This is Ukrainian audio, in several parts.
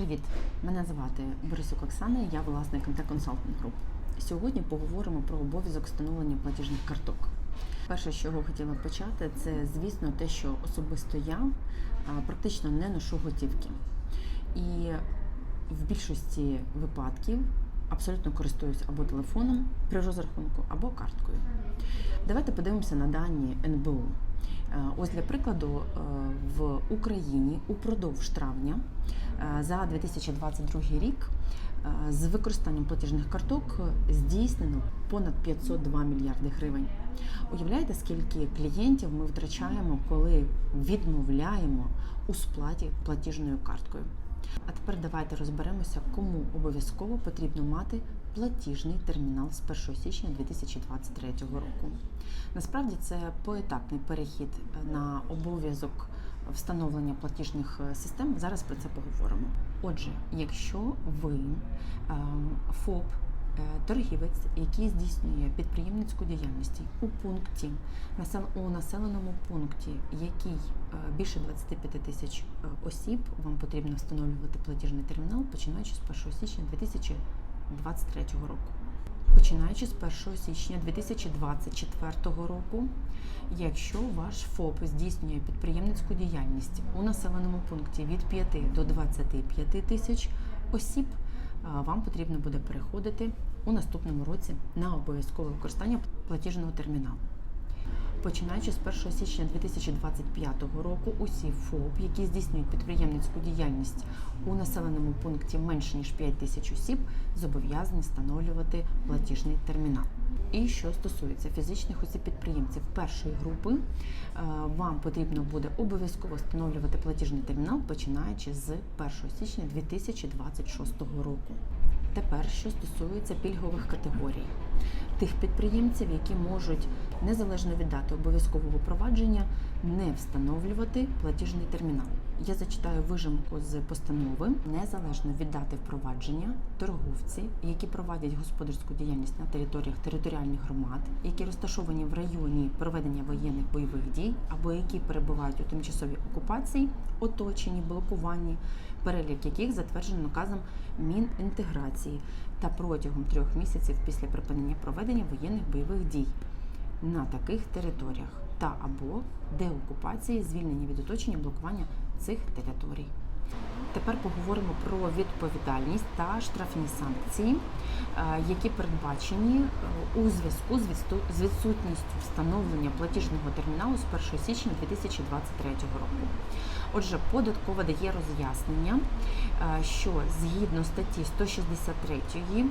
Привіт! Мене звати Борисюк Оксана, я власник МТ Consulting Group. Сьогодні поговоримо про обов'язок встановлення платіжних карток. Перше, з чого хотіла почати, це звісно те, що особисто я практично не ношу готівки. І в більшості випадків абсолютно користуюсь або телефоном при розрахунку, або карткою. Давайте подивимося на дані НБУ. Е, Ось для прикладу, е, в Україні упродовж травня е, за 2022 рік з використанням платіжних карток здійснено понад 502 мільярди гривень. Уявляєте, скільки клієнтів ми втрачаємо, коли відмовляємо у сплаті платіжною карткою? А тепер давайте розберемося, кому обов'язково потрібно мати платіжний термінал з 1 січня 2023 року. Насправді це поетапний перехід на обов'язок встановлення платіжних е, систем. Зараз про це поговоримо. Отже, якщо ви е, ФОП, е, торгівець, який здійснює підприємницьку діяльність у пункті у населеному пункті, який е, більше 25 тисяч е, осіб, вам потрібно встановлювати платіжний термінал, починаючи з 1 січня 2023 року. Починаючи з 1 січня 2024 року, якщо ваш ФОП здійснює підприємницьку діяльність у населеному пункті від 5 до 25 тисяч осіб, вам потрібно буде переходити у наступному році на обов'язкове використання платіжного терміналу. Починаючи з 1 січня 2025 року, усі ФОП, які здійснюють підприємницьку діяльність у населеному пункті менше ніж 5 тисяч осіб, зобов'язані встановлювати платіжний термінал. І що стосується фізичних осіб підприємців першої групи, е, вам потрібно буде обов'язково встановлювати платіжний термінал, починаючи з 1 січня 2026 року. Тепер, що стосується пільгових категорій, тих підприємців, які можуть незалежно від дати обов'язкового провадження не встановлювати платіжний термінал. Я зачитаю вижимку з постанови незалежно від дати впровадження торговці, які провадять господарську діяльність на територіях територіальних громад, які розташовані в районі проведення воєнних бойових дій або які перебувають у тимчасовій окупації, оточенні, блокуванні, перелік яких затверджено наказом Мінінтеграції та протягом трьох місяців після припинення проведення воєнних бойових дій на таких територіях та або деокупації, звільнення від оточення, блокування цих територій. Тепер поговоримо про відповідальність та штрафні санкції, е, які передбачені е, у зв'язку з відсутністю встановлення платіжного терміналу з 1 січня 2023 року. Отже, податкова дає роз'яснення, е, що згідно статті 163 е,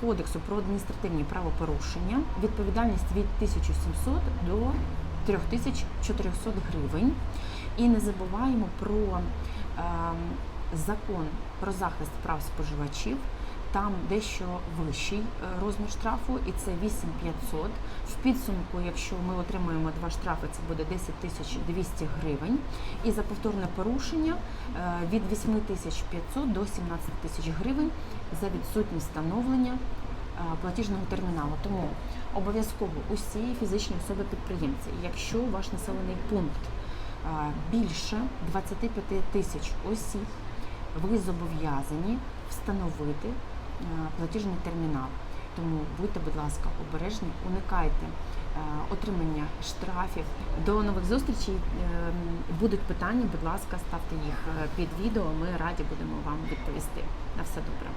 Кодексу про адміністративні правопорушення відповідальність від 1700 до 3400 гривень. І не забуваємо про е, закон про захист прав споживачів. Там дещо вищий е, розмір штрафу, і це 8500. В підсумку, якщо ми отримаємо два штрафи, це буде 10 тисяч 200 гривень. І за повторне порушення е, від 8500 до 17 тисяч гривень за відсутність встановлення е, платіжного терміналу. Тому обов'язково усі фізичні особи підприємці, якщо ваш населений пункт більше 25 тисяч осіб, ви зобов'язані встановити платіжний термінал. Тому будьте, будь ласка, обережні, уникайте е, отримання штрафів. До нових зустрічей. Е, Будуть питання, будь ласка, ставте їх е, під відео. Ми раді будемо вам відповісти. На все добре.